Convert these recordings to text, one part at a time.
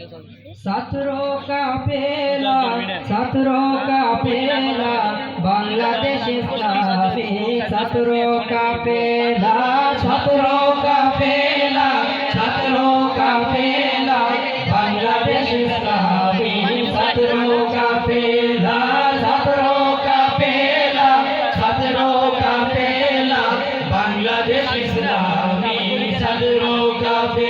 সতেরো কাপেলা সতেরো কাপেলা বাংলাদেশে স্থাপে সতেরো কাপেলা সতেরো কাপেলা সতেরো কাপেলা বাংলাদেশে স্থাপে সতেরো কাপেলা সতেরো কাপেলা সতেরো কাপেলা বাংলাদেশে স্থাপে সতেরো কাপেলা।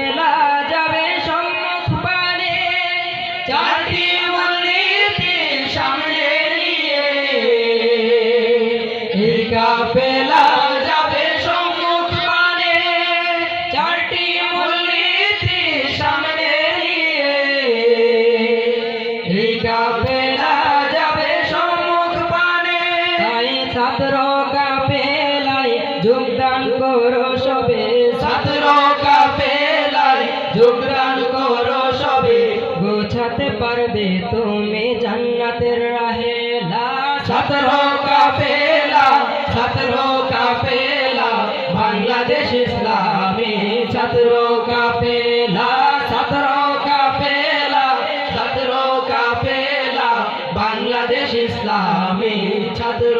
ছাত্র কাফেলায় যোগদান করো সবে। ছাত্র কাফেলায় যোগদান করো সবে। গোছাতে পারবে তুমি জান্নাতের রাহেলা ছাত্র কাফেলা ছাত্র কাফেলা বাংলাদেশ ইসলামী। ছাত্র কাফেলা ছাত্র কাফেলা ছাত্র কাফেলা বাংলাদেশ ইসলামী। ছাত্র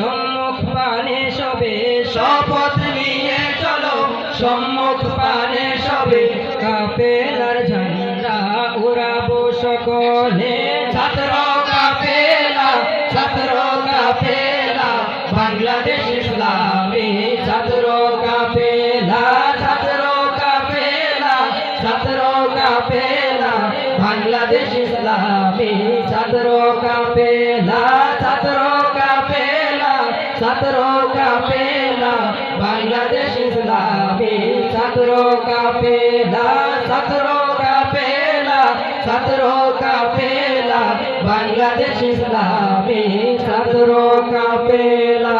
সম্মুখ পানে সবে শপথ নিয়ে চলো। সম্মুখ পানে সবে, কাপেলার ঝান্ডা উড়াবো সকলে। ছাত্র কাপেলা ছাত্র কাপেলা, বাংলাদেশ ইসলামী, ছাত্র কাপেলা ছাত্র কাপেলা ছাত্র কাপেলা, বাংলাদেশ ইসলামী, ছাত্র কাপেলা, ছাত্র ছাত্র কাপেলা বাংলাদেশ ইসলামী ছাত্র কাপেলা ছাত্র কাপেলা ছাত্র কাপেলা বাংলাদেশ ইসলামী ছাত্র কাপেলা